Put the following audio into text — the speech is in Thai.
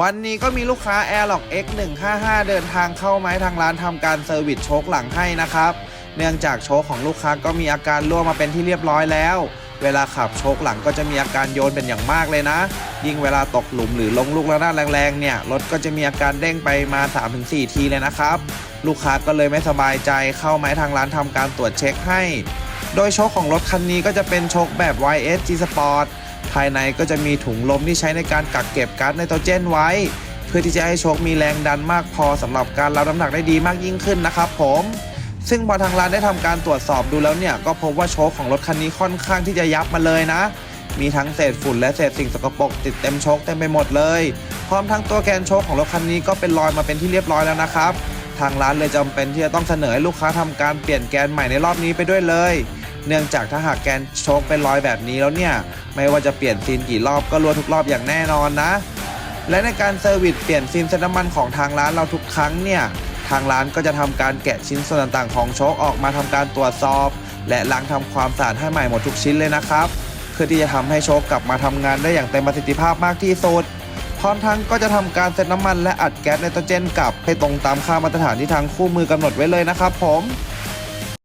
วันนี้ก็มีลูกค้า Airlock X155 เดินทางเข้ามาให้ทางร้านทำการเซอร์วิสโชคหลังให้นะครับ เนื่องจากโชคของลูกค้าก็มีอาการรั่วมาเป็นที่เรียบร้อยแล้ว เวลาขับโชคหลังก็จะมีอาการโยนเป็นอย่างมากเลยนะ ยิ่งเวลาตกหลุมหรือลงลูกระนาดแรงๆเนี่ยรถก็จะมีอาการเด้งไปมา 3-4 ทีเลยนะครับ ลูกค้าก็เลยไม่สบายใจเข้ามาให้ทางร้านทำการตรวจเช็คให้ โดยโชคของรถคันนี้ก็จะเป็นโชคแบบ YS G Sport ภายในก็จะมีถุงลมที่ใช้ในการกักเก็บก๊าซไนโตรเจนไว้ เพื่อที่จะให้โชคมีแรงดันมากพอสำหรับการรับน้ำหนักได้ดีมากยิ่งขึ้นนะครับผมซึ่งพอทางร้านได้ทำการตรวจสอบดูแล้วเนี่ยก็พบว่าโชคของรถคันนี้ค่อนข้างที่จะยับมาเลยนะ มีทั้งเศษฝุ่นและเศษสิ่งสกปรกติดเต็มโชคเต็มไปหมดเลย พร้อมทั้งตัวแกนโชคของรถคันนี้ก็เป็นรอยมาเป็นที่เรียบร้อยแล้วนะครับ ทางร้านเลยจำเป็นที่จะต้องเสนอให้ลูกค้าทำการเปลี่ยนแกนใหม่ในรอบนี้ไปด้วยเลย เนื่องจากถ้าหากแกนโชคเป็นรอยแบบนี้แล้วเนี่ย ไม่ว่าจะเปลี่ยนซีนกี่รอบก็รัวทุกรอบอย่างแน่นอนนะ และในการเซอร์วิสเปลี่ยนซีนเซตน้ำมันของทางร้านเราทุกครั้งเนี่ยทางร้านก็จะทำการแกะชิ้นส่วนต่างๆของโชคออกมาทำการตรวจสอบ และล้างทำความสะอาดให้ใหม่หมดทุกชิ้นเลยนะครับเพื่อที่จะทำให้โชคกลับมาทำงานได้อย่างเต็มประสิทธิภาพมากที่สุดพร้อมทั้งก็จะทำการเซตน้ำมันและอัดแก๊สไนโตรเจนกลับให้ตรงตามค่ามาตรฐานที่ทางคู่มือกำหนดไว้เลยนะครับผม